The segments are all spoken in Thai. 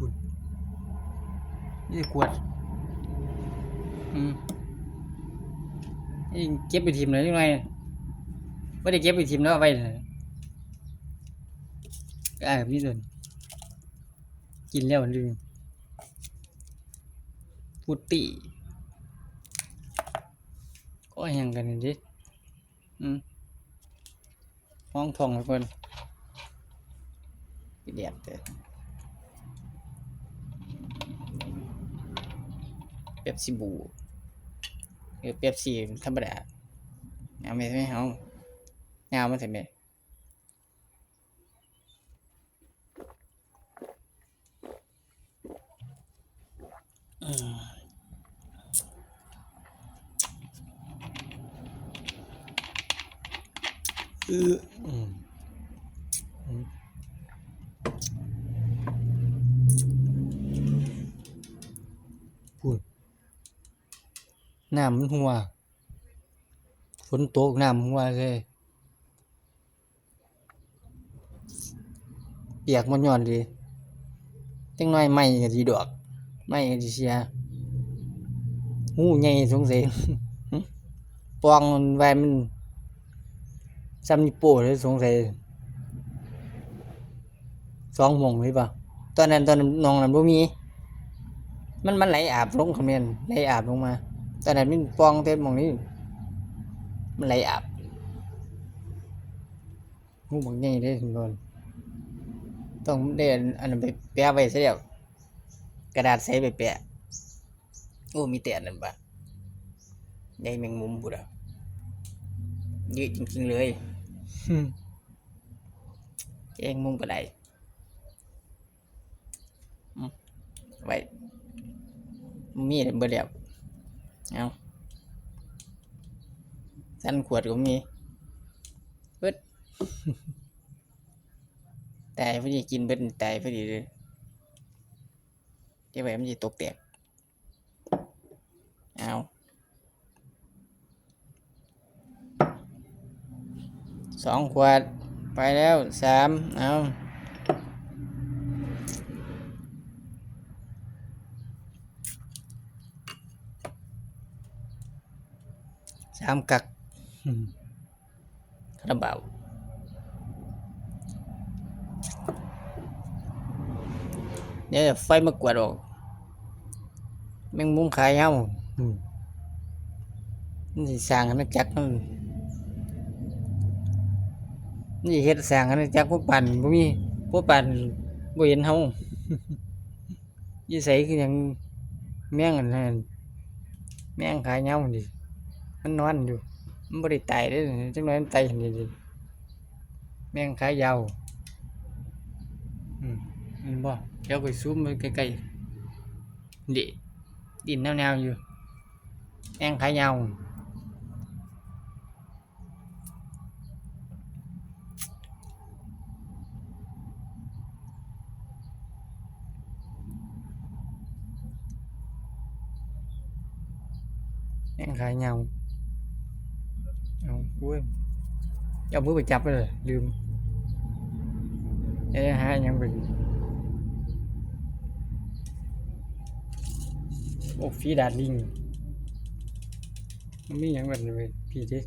ปุ่นนี่ขวด อืมนี่เก็บไปทีมเลยยังไงไม่ได้เก็บไปทีมแล้วเอาไปเลยอ่าแบบนี้เลยกินแล้วลืมฟุตตี้ก็ยังกันนี่ดิอืมห้องทองให้เพิ่นเดียดเด้อ ป๊ปซี่บูเออเป๊ปซี่ธรรมดาเอาไม่ใช่เอาเอามาใส่ไหมเอออืมอืมพูด น้ำมันหัว ฝนตกน้ำหัวเลยเปียกมันย้อนดีจังน้อยไหม่ก็สิดอกไหม่ก็สิเสียหูใหญ่สงสัยปองมันไว้มันซ้ำนิ้วโป้เลยสงสัยสองโมงเลยป่ะตอนนั้นตอนนั้นน้องนั้นบ่มี มันมันไหลอาบลงคอมเมนต์ไหลอาบลงมา ตอนนั้นมันปองเต็มหมองนี้ มันไหลอาบหูบักใหญ่เลยทุกคนต้องได้อันอันนั้นไปแปะไว้ซะแล้วกระดาษใสไปแปะโอ้มีแต่อันนั้นปะใยแมงมุมบุดอะเยอะจริงๆเลยแกงมุมปลาไหลอืมไว้มีดเบอร์เดียวเอา สั้นขวดก็มีเบิดตายพอดีกินเบิดตายพอดีเลยเดี๋ยวไปมันจะตกแตกเอาสองขวดไปแล้วสามเอาสามกักอืม คาราบาวเดี๋ยวไฟมากวาดออกแมงมุมขายเฮาอืมนี่สิสร้างอาณาจักรมันนี่เฮ็ดสร้างอาณาจักรผู้ปั่นบ่มีผู้ปั่นบ่เห็นเฮาอยู่ไสคือหยังแมงอันนั้นแมงขายเหงาดิมันนอนอยู่ มันบ่ได้ตายเด้อจังน้อยมันตายหั่นดิแมงขายาวอืมเห็นบ่เดี๋ยวไปซูมไปใกล้ๆดิดินแนวๆอยู่แองขายาวแองขายาว เอาอุ้ยเอามือไปจับไปเลยลืมเอ้ยหายังไปโอ้ฟีดาดลิงมันมีอย่างแบบนี้เว้ยพี่เด้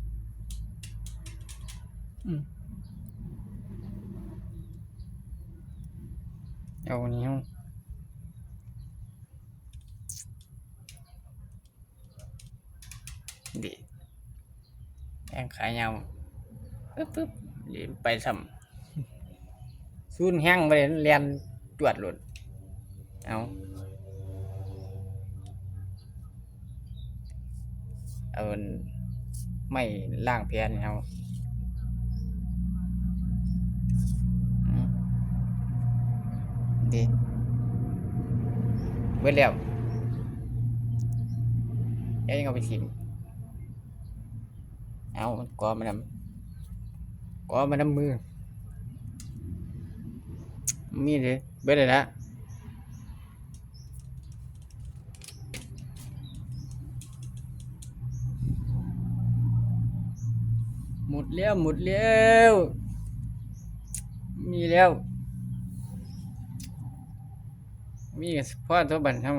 อืมเอาอันนี้เฮาดิ แองขายยาวปึ๊บปึ๊บไปทำซูนแห้งไปเลียนจวดหลุดเอาเอาไม่ล่างแพนเอาดีเบิดแล้วยังเอาไปทิ้ง เอามันกอมันนำกอมันนำมือ มีเลยเบิดเลยละหมดแล้วหมดแล้วมีแล้ว มีก็พ่อตัวบันเฮา